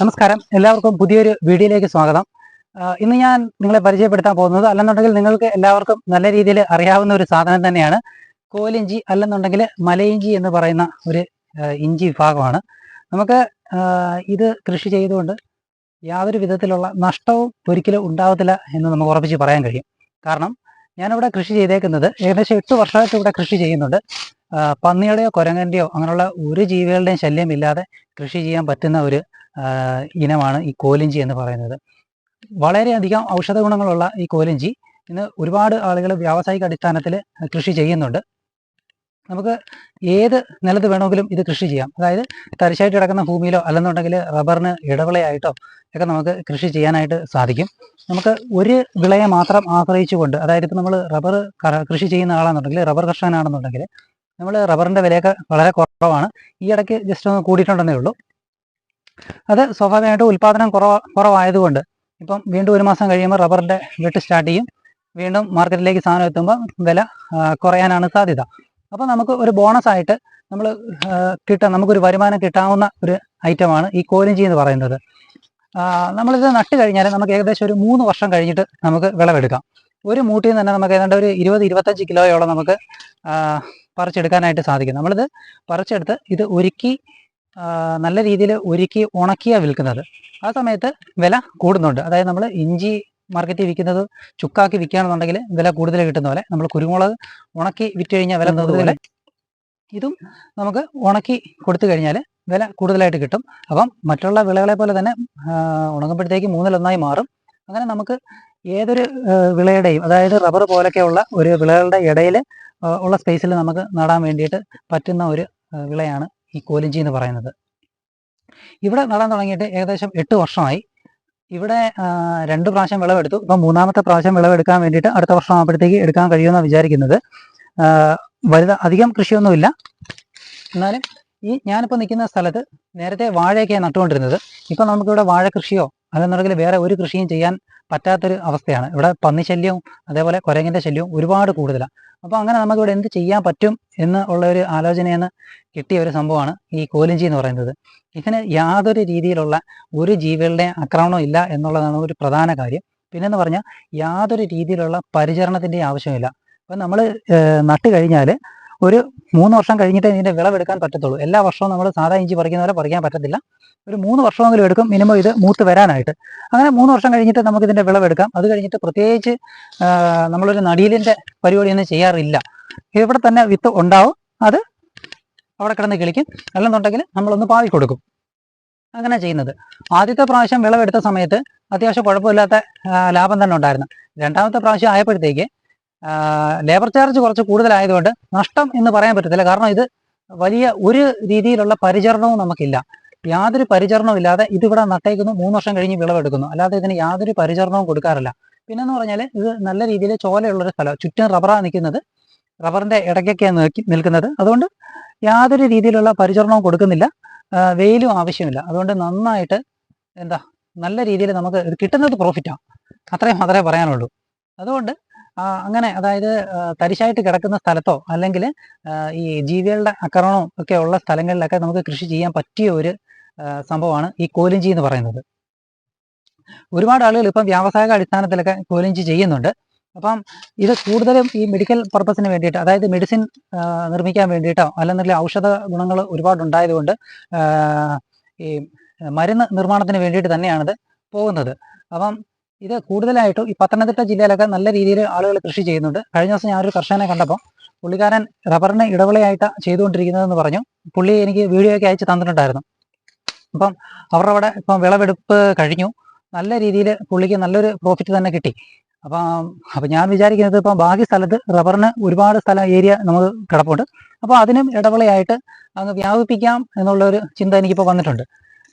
നമസ്കാരം. എല്ലാവർക്കും പുതിയൊരു വീഡിയോയിലേക്ക് സ്വാഗതം. ഇന്ന് ഞാൻ നിങ്ങളെ പരിചയപ്പെടുത്താൻ പോകുന്നത് അല്ലെന്നുണ്ടെങ്കിൽ നിങ്ങൾക്ക് എല്ലാവർക്കും നല്ല രീതിയിൽ അറിയാവുന്ന ഒരു സാധനം തന്നെയാണ്. കോലിഞ്ചി അല്ലെന്നുണ്ടെങ്കിൽ മലയിഞ്ചി എന്ന് പറയുന്ന ഒരു ഇഞ്ചി വിഭാഗമാണ്. നമുക്ക് ഇത് കൃഷി ചെയ്തുകൊണ്ട് യാതൊരു വിധത്തിലുള്ള നഷ്ടവും ഒരിക്കലും ഉണ്ടാവത്തില്ല എന്ന് നമുക്ക് ഉറപ്പിച്ച് പറയാൻ കഴിയും. കാരണം ഞാനിവിടെ കൃഷി ചെയ്തേക്കുന്നത് ഏകദേശം എട്ട് വർഷമായിട്ട് ഇവിടെ കൃഷി ചെയ്യുന്നുണ്ട്. പന്നിയുടെയോ കുരങ്ങന്റെയോ അങ്ങനെയുള്ള ഒരു ജീവികളുടെയും ശല്യം ഇല്ലാതെ കൃഷി ചെയ്യാൻ പറ്റുന്ന ഒരു ഇനമാണ് ഈ കോലിഞ്ചി എന്ന് പറയുന്നത്. വളരെയധികം ഔഷധ ഗുണങ്ങളുള്ള ഈ കോലിഞ്ചി ഇന്ന് ഒരുപാട് ആളുകൾ വ്യാവസായിക അടിസ്ഥാനത്തിൽ കൃഷി ചെയ്യുന്നുണ്ട്. നമുക്ക് ഏത് നിലത്ത് വേണമെങ്കിലും ഇത് കൃഷി ചെയ്യാം. അതായത് തരിശായിട്ട് കിടക്കുന്ന ഭൂമിയിലോ അല്ലെന്നുണ്ടെങ്കിൽ റബ്ബറിന് ഇടവിളയായിട്ടോ ഒക്കെ നമുക്ക് കൃഷി ചെയ്യാനായിട്ട് സാധിക്കും. നമുക്ക് ഒരു വിളയെ മാത്രം ആശ്രയിച്ചുകൊണ്ട് അതായത് ഇപ്പം നമ്മൾ റബ്ബർ കൃഷി ചെയ്യുന്ന ആളാണെന്നുണ്ടെങ്കിൽ റബ്ബർ കർഷകനാണെന്നുണ്ടെങ്കിൽ നമ്മൾ റബ്ബറിന്റെ വിലയൊക്കെ വളരെ കുറവാണ്. ഈ ഇടയ്ക്ക് ജസ്റ്റ് ഒന്ന് കൂടിയിട്ടുണ്ടെന്നേ ഉള്ളൂ. അത് സ്വാഭാവികമായിട്ടും ഉൽപ്പാദനം കുറവ കുറവായതുകൊണ്ട് ഇപ്പം വീണ്ടും ഒരു മാസം കഴിയുമ്പോൾ റബ്ബറിന്റെ വെട്ട് സ്റ്റാർട്ട് ചെയ്യും. വീണ്ടും മാർക്കറ്റിലേക്ക് സാധനം എത്തുമ്പോൾ വില കുറയാനാണ് സാധ്യത. അപ്പോൾ നമുക്ക് ഒരു ബോണസ് ആയിട്ട് നമ്മൾ കിട്ടാൻ നമുക്കൊരു വരുമാനം കിട്ടാവുന്ന ഒരു ഐറ്റമാണ് ഈ കോലിഞ്ചി എന്ന് പറയുന്നത്. നമ്മളിത് നട്ട് കഴിഞ്ഞാൽ നമുക്ക് ഏകദേശം ഒരു മൂന്ന് വർഷം കഴിഞ്ഞിട്ട് നമുക്ക് വിളവെടുക്കാം. ഒരു മൂട്ടിൽ നിന്ന് തന്നെ നമുക്ക് ഏതാണ്ട് ഒരു ഇരുപത് ഇരുപത്തഞ്ച് കിലോയോളം നമുക്ക് പറിച്ചെടുക്കാനായിട്ട് സാധിക്കും. നമ്മളിത് പറിച്ചെടുത്ത് ഇത് ഒരുക്കി നല്ല രീതിയിൽ ഒരുക്കി ഉണക്കിയാണ് വിൽക്കുന്നത്. ആ സമയത്ത് വില കൂടുന്നുണ്ട്. അതായത് നമ്മൾ ഇഞ്ചി മാർക്കറ്റിൽ വിൽക്കുന്നത് ചുക്കാക്കി വിൽക്കുകയാണെന്നുണ്ടെങ്കിൽ വില കൂടുതൽ കിട്ടുന്ന പോലെ നമ്മൾ കുരുമുളക് ഉണക്കി വിറ്റ് കഴിഞ്ഞാൽ വില പോലെ ഇതും നമുക്ക് ഉണക്കി കൊടുത്തു കഴിഞ്ഞാൽ വില കൂടുതലായിട്ട് കിട്ടും. അപ്പം മറ്റുള്ള വിളകളെ പോലെ തന്നെ ഉണങ്ങുമ്പോഴത്തേക്ക് മൂന്നിലൊന്നായി മാറും. അങ്ങനെ നമുക്ക് ഏതൊരു വിളയുടെയും അതായത് റബ്ബർ പോലൊക്കെയുള്ള ഒരു വിളകളുടെ ഇടയിൽ ഉള്ള സ്പേസിൽ നമുക്ക് നടാൻ വേണ്ടിയിട്ട് പറ്റുന്ന ഒരു വിളയാണ് ഈ കോലിഞ്ചി എന്ന് പറയുന്നത്. ഇവിടെ നടാൻ തുടങ്ങിയിട്ട് ഏകദേശം എട്ട് വർഷമായി. ഇവിടെ രണ്ട് പ്രാവശ്യം വിളവെടുത്തു. ഇപ്പം മൂന്നാമത്തെ പ്രാവശ്യം വിളവെടുക്കാൻ വേണ്ടിയിട്ട് അടുത്ത വർഷം ആകുമ്പോഴത്തേക്ക് എടുക്കാൻ കഴിയുമെന്നാണ് വിചാരിക്കുന്നത്. വലുത് അധികം കൃഷിയൊന്നുമില്ല. എന്നാലും ഈ ഞാനിപ്പോൾ നിൽക്കുന്ന സ്ഥലത്ത് നേരത്തെ വാഴയൊക്കെയാണ് നട്ടുകൊണ്ടിരുന്നത്. ഇപ്പം നമുക്കിവിടെ വാഴ കൃഷിയോ അല്ലെന്നുണ്ടെങ്കിൽ വേറെ ഒരു കൃഷിയും ചെയ്യാൻ പറ്റാത്തൊരു അവസ്ഥയാണ്. ഇവിടെ പന്നിശല്യവും അതേപോലെ കുരങ്ങിന്റെ ശല്യവും ഒരുപാട് കൂടുതലാണ് അപ്പോൾ അങ്ങനെ നമുക്കിവിടെ എന്ത് ചെയ്യാൻ പറ്റും എന്ന് ഉള്ള ഒരു ആലോചനയെന്ന് കിട്ടിയ ഒരു സംഭവമാണ് ഈ കോലിഞ്ചി എന്ന് പറയുന്നത്. ഇതിന് യാതൊരു രീതിയിലുള്ള ഒരു ജീവികളുടെ ആക്രമണം ഇല്ല എന്നുള്ളതാണ് ഒരു പ്രധാന കാര്യം. പിന്നെന്ന് പറഞ്ഞാൽ യാതൊരു രീതിയിലുള്ള പരിചരണത്തിന്റെ ആവശ്യമില്ല അപ്പം നമ്മൾ നട്ട് കഴിഞ്ഞാൽ ഒരു മൂന്ന് വർഷം കഴിഞ്ഞിട്ടേ ഇതിന്റെ വിളവെടുക്കാൻ പറ്റത്തുള്ളൂ. എല്ലാ വർഷവും നമ്മൾ സാധാ ഇഞ്ചി പറിക്കുന്ന പോലെ പറിക്കാൻ പറ്റത്തില്ല. ഒരു മൂന്ന് വർഷമെങ്കിലും എടുക്കും മിനിമം ഇത് മൂത്ത് വരാനായിട്ട്. അങ്ങനെ മൂന്ന് വർഷം കഴിഞ്ഞിട്ട് നമുക്ക് ഇതിന്റെ വിളവെടുക്കാം. അത് കഴിഞ്ഞിട്ട് പ്രത്യേകിച്ച് നമ്മളൊരു നടീലിന്റെ പരിപാടിയൊന്നും ചെയ്യാറില്ല. ഇവിടെ തന്നെ വിത്ത് ഉണ്ടാവും. അത് അവിടെ കിടന്ന് കിളിക്കും. അല്ലെന്നുണ്ടെങ്കിൽ നമ്മളൊന്ന് പാവി കൊടുക്കും. അങ്ങനെ ചെയ്യുന്നത്. ആദ്യത്തെ പ്രാവശ്യം വിളവെടുത്ത സമയത്ത് അത്യാവശ്യം കുഴപ്പമില്ലാത്ത ലാഭം തന്നെ ഉണ്ടായിരുന്നു. രണ്ടാമത്തെ പ്രാവശ്യം ആയപ്പോഴത്തേക്ക് ലേബർ ചാർജ് കുറച്ച് കൂടുതലായതുകൊണ്ട് നഷ്ടം എന്ന് പറയാൻ പറ്റത്തില്ല. കാരണം ഇത് വലിയ ഒരു രീതിയിലുള്ള പരിചരണവും നമുക്കില്ല. യാതൊരു പരിചരണവും ഇല്ലാതെ ഇതിവിടെ നട്ടേക്കുന്നു മൂന്ന് വർഷം കഴിഞ്ഞ് വിളവെടുക്കുന്നു. അല്ലാതെ ഇതിന് യാതൊരു പരിചരണവും കൊടുക്കാറില്ല. പിന്നെന്ന് പറഞ്ഞാൽ ഇത് നല്ല രീതിയിൽ ചോലയുള്ളൊരു സ്ഥലം. ചുറ്റും റബ്ബറാണ് നിൽക്കുന്നത്. റബ്ബറിന്റെ ഇടയ്ക്കൊക്കെയാണ് നിൽക്കി നിൽക്കുന്നത്. അതുകൊണ്ട് യാതൊരു രീതിയിലുള്ള പരിചരണവും കൊടുക്കുന്നില്ല. വെയിലും ആവശ്യമില്ല. അതുകൊണ്ട് നന്നായിട്ട് എന്താ നല്ല രീതിയിൽ നമുക്ക് കിട്ടുന്നത് പ്രോഫിറ്റാണ് അത്രയും മാത്രമേ പറയാനുള്ളൂ. അതുകൊണ്ട് അങ്ങനെ അതായത് തരിശായിട്ട് കിടക്കുന്ന സ്ഥലത്തോ അല്ലെങ്കിൽ ഈ ജീവികളുടെ ആക്രമണവും ഒക്കെ ഉള്ള സ്ഥലങ്ങളിലൊക്കെ നമുക്ക് കൃഷി ചെയ്യാൻ പറ്റിയ ഒരു സംഭവമാണ് ഈ കോലിഞ്ചി എന്ന് പറയുന്നത്. ഒരുപാട് ആളുകൾ ഇപ്പം വ്യാവസായിക അടിസ്ഥാനത്തിലൊക്കെ കോലിഞ്ചി ചെയ്യുന്നുണ്ട്. അപ്പം ഇത് കൂടുതലും ഈ മെഡിക്കൽ പർപ്പസിന് വേണ്ടിയിട്ട് അതായത് മെഡിസിൻ നിർമ്മിക്കാൻ വേണ്ടിയിട്ടോ അല്ലെന്നുണ്ടെങ്കിൽ ഔഷധ ഗുണങ്ങൾ ഒരുപാട് ഉണ്ടായതുകൊണ്ട് ഈ മരുന്ന് നിർമ്മാണത്തിന് വേണ്ടിയിട്ട് തന്നെയാണിത് പോകുന്നത്. അപ്പം ഇത് കൂടുതലായിട്ടും ഈ പത്തനംതിട്ട ജില്ലയിലൊക്കെ നല്ല രീതിയിൽ ആളുകൾ കൃഷി ചെയ്യുന്നുണ്ട്. കഴിഞ്ഞ ദിവസം ഞാനൊരു കർഷകനെ കണ്ടപ്പോൾ പുള്ളിക്കാരൻ റബ്ബറിന് ഇടവിളയായിട്ട് ചെയ്തുകൊണ്ടിരിക്കുന്നതെന്ന് പറഞ്ഞു. പുള്ളി എനിക്ക് വീഡിയോ ഒക്കെ അയച്ച് തന്നിട്ടുണ്ടായിരുന്നു. അപ്പം അവരുടെ അവിടെ ഇപ്പം വിളവെടുപ്പ് കഴിഞ്ഞു. നല്ല രീതിയിൽ പുള്ളിക്ക് നല്ലൊരു പ്രോഫിറ്റ് തന്നെ കിട്ടി. അപ്പം അപ്പം ഞാൻ വിചാരിക്കുന്നത് ഇപ്പം ബാക്കി സ്ഥലത്ത് റബ്ബറിന് ഒരുപാട് സ്ഥലം ഏരിയ നമുക്ക് കിടപ്പുണ്ട്. അപ്പോൾ അതിനും ഇടവിളയായിട്ട് അങ്ങ് വ്യാപിപ്പിക്കാം എന്നുള്ളൊരു ചിന്ത എനിക്കിപ്പോൾ വന്നിട്ടുണ്ട്.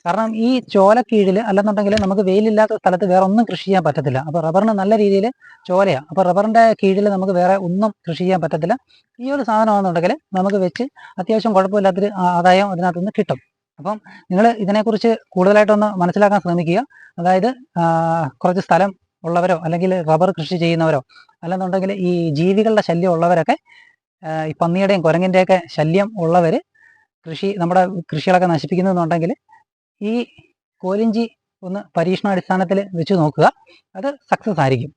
കാരണം ഈ ചോല ചോലക്കീഴിൽ അല്ലെന്നുണ്ടെങ്കിൽ നമുക്ക് വെയിലില്ലാത്ത സ്ഥലത്ത് വേറെ ഒന്നും കൃഷി ചെയ്യാൻ പറ്റത്തില്ല. അപ്പോൾ റബ്ബറിന് നല്ല രീതിയിൽ ചോലയാണ് അപ്പോൾ റബ്ബറിന്റെ കീഴിൽ നമുക്ക് വേറെ ഒന്നും കൃഷി ചെയ്യാൻ പറ്റത്തില്ല. ഈ ഒരു സാധനമാണെന്നുണ്ടെങ്കിൽ നമുക്ക് വെച്ച് അത്യാവശ്യം കുഴപ്പമില്ലാത്തൊരു ആദായം അതിനകത്ത് നിന്ന് കിട്ടും. അപ്പം നിങ്ങൾ ഇതിനെക്കുറിച്ച് കൂടുതലായിട്ടൊന്ന് മനസ്സിലാക്കാൻ ശ്രമിക്കുക. അതായത് കുറച്ച് സ്ഥലം ഉള്ളവരോ അല്ലെങ്കിൽ റബ്ബർ കൃഷി ചെയ്യുന്നവരോ അല്ലെന്നുണ്ടെങ്കിൽ ഈ ജീവികളുടെ ശല്യം ഉള്ളവരൊക്കെ ഈ പന്നിയുടെയും കുരങ്ങിന്റെയൊക്കെ ശല്യം ഉള്ളവർ കൃഷി നമ്മുടെ കൃഷികളൊക്കെ നശിപ്പിക്കുന്നുണ്ടെങ്കിൽ ഈ കോലിഞ്ചി ഒന്ന് പരീക്ഷണാടിസ്ഥാനത്തിൽ വെച്ച് നോക്കുക. അത് സക്സസ് ആയിരിക്കും.